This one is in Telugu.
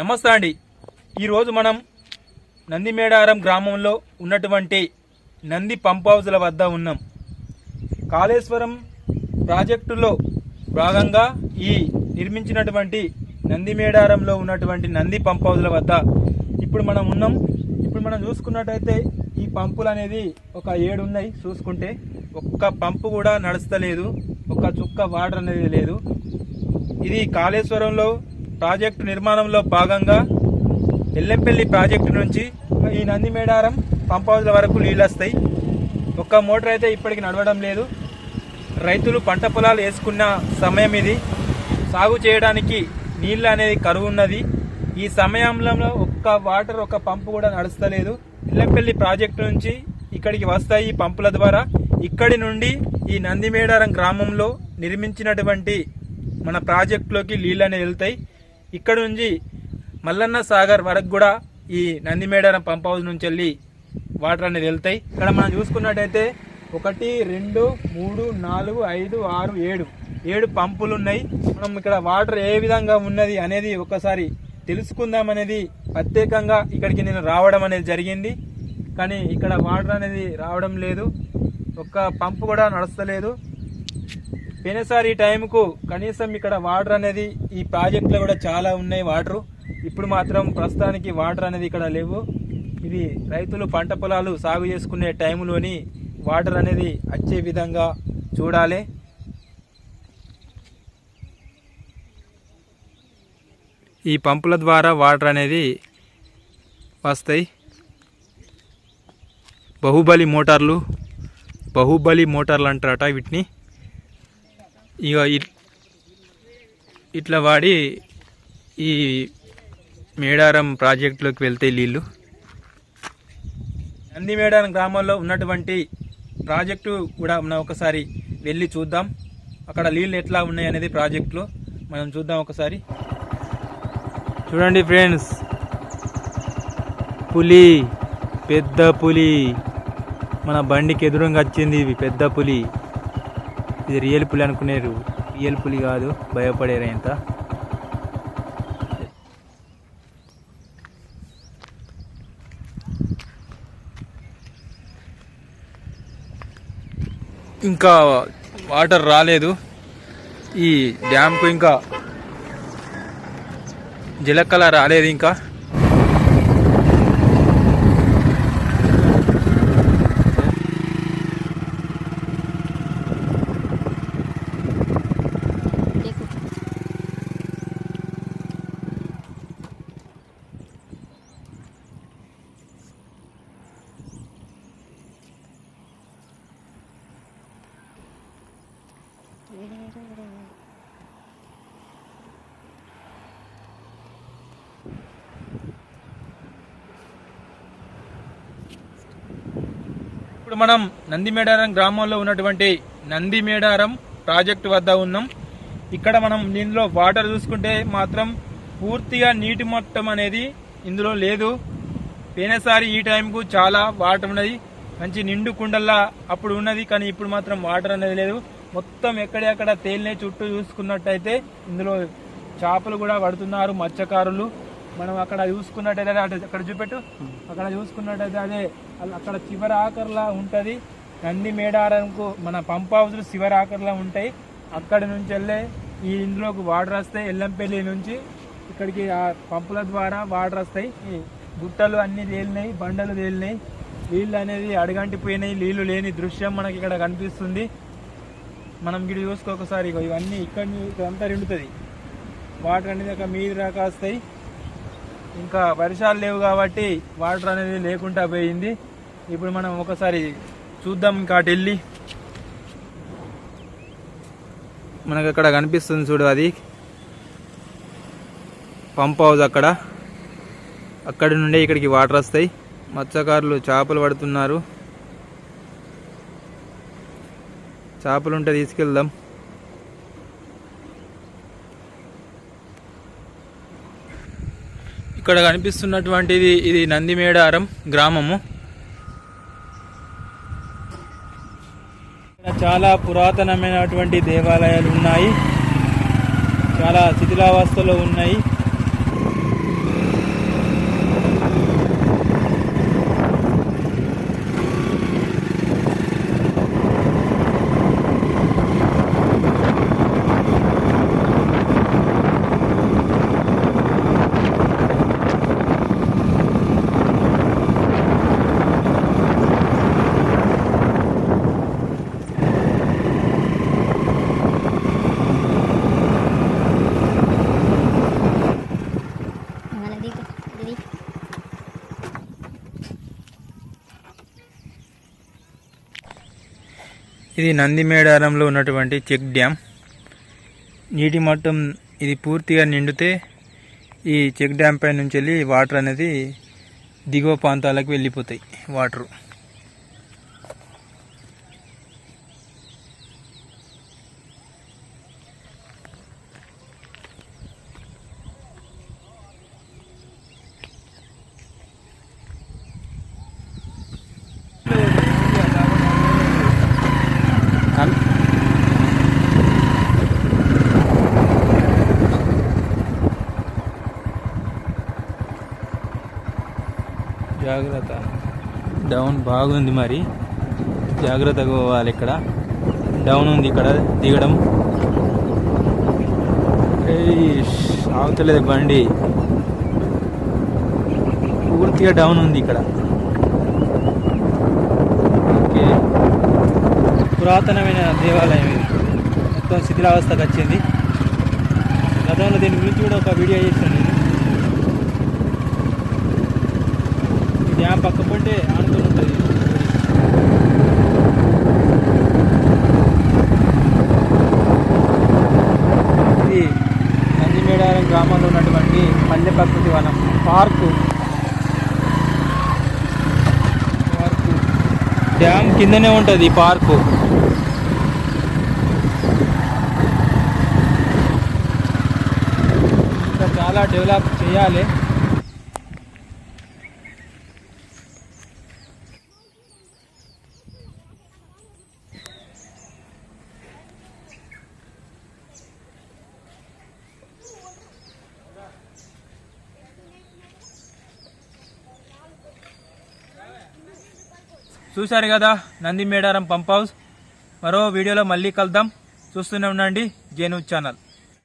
నమస్తే అండి. ఈరోజు మనం నందిమేడారం గ్రామంలో ఉన్నటువంటి నంది పంప్ హౌజ్ల వద్ద ఉన్నాం. కాళేశ్వరం ప్రాజెక్టులో భాగంగా ఈ నిర్మించినటువంటి నందిమేడారంలో ఉన్నటువంటి నంది పంప్ హౌజ్ల వద్ద ఇప్పుడు మనం ఉన్నాం. ఇప్పుడు మనం చూసుకున్నట్టయితే ఈ పంపులు అనేది ఒక ఏడు ఉన్నాయి. చూసుకుంటే ఒక్క పంపు కూడా నడుస్తలేదు. ఒక్క చుక్క వాటర్ అనేది లేదు. ఇది కాళేశ్వరంలో ప్రాజెక్టు నిర్మాణంలో భాగంగా ఎల్లంపల్లి ప్రాజెక్టు నుంచి ఈ నంది మేడారం పంప్ హౌజ్ల వరకు నీళ్ళు వస్తాయి. ఒక్క మోటార్ అయితే ఇప్పటికి నడవడం లేదు. రైతులు పంట పొలాలు వేసుకున్న సమయం ఇది. సాగు చేయడానికి నీళ్ళు అనేది కరువు ఉన్నది. ఈ సమయంలో ఒక్క వాటర్ ఒక పంపు కూడా నడుస్తలేదు. ఇల్లంపల్లి ప్రాజెక్టు నుంచి ఇక్కడికి వస్తాయి ఈ పంపుల ద్వారా. ఇక్కడి నుండి ఈ నందిమేడారం గ్రామంలో నిర్మించినటువంటి మన ప్రాజెక్టులోకి నీళ్ళు అనేది వెళ్తాయి. ఇక్కడ నుంచి మల్లన్న సాగర్ వరకు కూడా ఈ నందిమేడారం పంప్ హౌస్ నుంచి వెళ్ళి వాటర్ అనేది వెళ్తాయి. ఇక్కడ మనం చూసుకున్నట్టయితే ఒకటి రెండు మూడు నాలుగు ఐదు ఆరు ఏడు. ఏడు పంపులు ఉన్నాయి. మనం ఇక్కడ వాటర్ ఏ విధంగా ఉన్నది అనేది ఒకసారి తెలుసుకుందాం అనేది ప్రత్యేకంగా ఇక్కడికి నేను రావడం అనేది జరిగింది. కానీ ఇక్కడ వాటర్ అనేది రావడం లేదు. ఒక్క పంపు కూడా నడుస్తలేదు. పోయినసారి ఈ టైంకు కనీసం ఇక్కడ వాటర్ అనేది ఈ ప్రాజెక్టులో కూడా చాలా ఉన్నాయి వాటర్. ఇప్పుడు మాత్రం ప్రస్తుతానికి వాటర్ అనేది ఇక్కడ లేవు. ఇది రైతులు పంట పొలాలు సాగు చేసుకునే టైంలోని వాటర్ అనేది వచ్చే విధంగా చూడాలి. ఈ పంపుల ద్వారా వాటర్ అనేది వస్తాయి. బాహుబలి మోటార్లు బాహుబలి మోటార్లు అంటారట వీటిని. ఇక ఇట్లా వాడి ఈ మేడారం ప్రాజెక్టులోకి వెళ్తాయి నీళ్ళు నందిమేడారం గ్రామంలో ఉన్నటువంటి ప్రాజెక్టు కూడా మనం ఒకసారి వెళ్ళి చూద్దాం. అక్కడ నీళ్ళు ఎట్లా ఉన్నాయి అనేది ప్రాజెక్టులో మనం చూద్దాం ఒకసారి. చూడండి ఫ్రెండ్స్. పులి పెద్ద పులి. మన బండికి ఎదురుగా వచ్చింది పెద్ద పులి. ఇది రియల్ పులి అనుకునేరు. రియల్ పులి కాదు భయపడేరు ఎంత. ఇంకా వాటర్ రాలేదు. ఈ డ్యామ్కు ఇంకా జలకళ రాలేదు ఇంకా. ఇప్పుడు మనం నందిమేడారం గ్రామంలో ఉన్నటువంటి నందిమేడారం ప్రాజెక్టు వద్ద ఉన్నాం. ఇక్కడ మనం దీనిలో వాటర్ చూసుకుంటే మాత్రం పూర్తిగా నీటి మొత్తం అనేది ఇందులో లేదు. పోయినసారి ఈ టైంకు చాలా వాటర్ ఉన్నది. మంచి నిండు కుండల్లా అప్పుడు ఉన్నది కానీ ఇప్పుడు మాత్రం వాటర్ అనేది లేదు. మొత్తం ఎక్కడెక్కడ తేలినే చుట్టూ చూసుకున్నట్టయితే ఇందులో చేపలు కూడా పడుతున్నారు మత్స్యకారులు. మనం అక్కడ చూసుకున్నట్టయితే అటు అక్కడ చూపెట్టు. అక్కడ చూసుకున్నట్టయితే అదే అక్కడ చివరి ఆఖరిలా ఉంటుంది. నంది మేడారంకు మన పంప్ హౌస్లు చివరి ఆఖరిలా ఉంటాయి. అక్కడి నుంచి వెళ్ళే ఈ ఇందులోకి వాటర్ వస్తాయి ఎల్లంపల్లి నుంచి ఇక్కడికి ఆ పంపుల ద్వారా వాటర్ వస్తాయి. గుట్టలు అన్ని తేలినాయి బండలు తేలినాయి. నీళ్ళు అనేది అడగంటిపోయినాయి నీళ్ళు లేని దృశ్యం మనకి ఇక్కడ కనిపిస్తుంది. మనం గిడి చూసుకోకసారి ఇవన్నీ ఇక్కడ ఇదంతా నిండుతుంది. వాటర్ అనేది ఒక మీద రాక వస్తాయి ఇంకా వర్షాలు లేవు కాబట్టి వాటర్ అనేది లేకుండా పోయింది. ఇప్పుడు మనం ఒకసారి చూద్దాం ఇంకా అటు వెళ్ళి. మనకు అక్కడ కనిపిస్తుంది చూడు అది. పంప్ హౌస్ అక్కడ. అక్కడి నుండి ఇక్కడికి వాటర్ వస్తాయి. మత్స్యకారులు చేపలు పడుతున్నారు. చేపలుంటే తీసుకెళ్దాం. ఇక్కడ కనిపిస్తున్నటువంటిది ఇది నందిమేడారం గ్రామము. ఇక్కడ చాలా పురాతనమైనటువంటి దేవాలయాలు ఉన్నాయి. చాలా శిథిలావస్థలో ఉన్నాయి. ఇది నందిమేడారంలో ఉన్నటువంటి చెక్ డ్యామ్. నీటి మట్టం ఇది పూర్తిగా నిండితే ఈ చెక్ డ్యామ్ పై నుంచి వెళ్ళి వాటర్ అనేది దిగువ ప్రాంతాలకు వెళ్ళిపోతాయి వాటరు. జాగ్రత్త. డౌన్ బాగుంది మరి. జాగ్రత్తగా పోవాలి ఇక్కడ. డౌన్ ఉంది ఇక్కడ దిగడం. ఏయ్, ఆగుతలేదు బండి. పూర్తిగా డౌన్ ఉంది ఇక్కడ. ఓకే. పురాతనమైన దేవాలయం ఇది. మొత్తం శిథిలావస్థకు వచ్చింది. గతంలో దీని గురించి కూడా ఒక వీడియో చేశాను నేను ఈ డ్యామ్ ఆడుతూ ఉంటుంది. ఇది నందిమేడారం గ్రామంలో ఉన్నటువంటి పల్లె ప్రకృతి వనం పార్కు. పార్కు. డ్యామ్ కిందనే ఉంటుంది ఈ పార్కు. ఇంకా చాలా డెవలప్ చేయాలి. చూశారు కదా నంది మేడారం పంప్ హౌస్. మరో వీడియోలో మళ్ళీ కలుద్దాం. చూస్తూనే ఉండండి. జేను ఛానల్.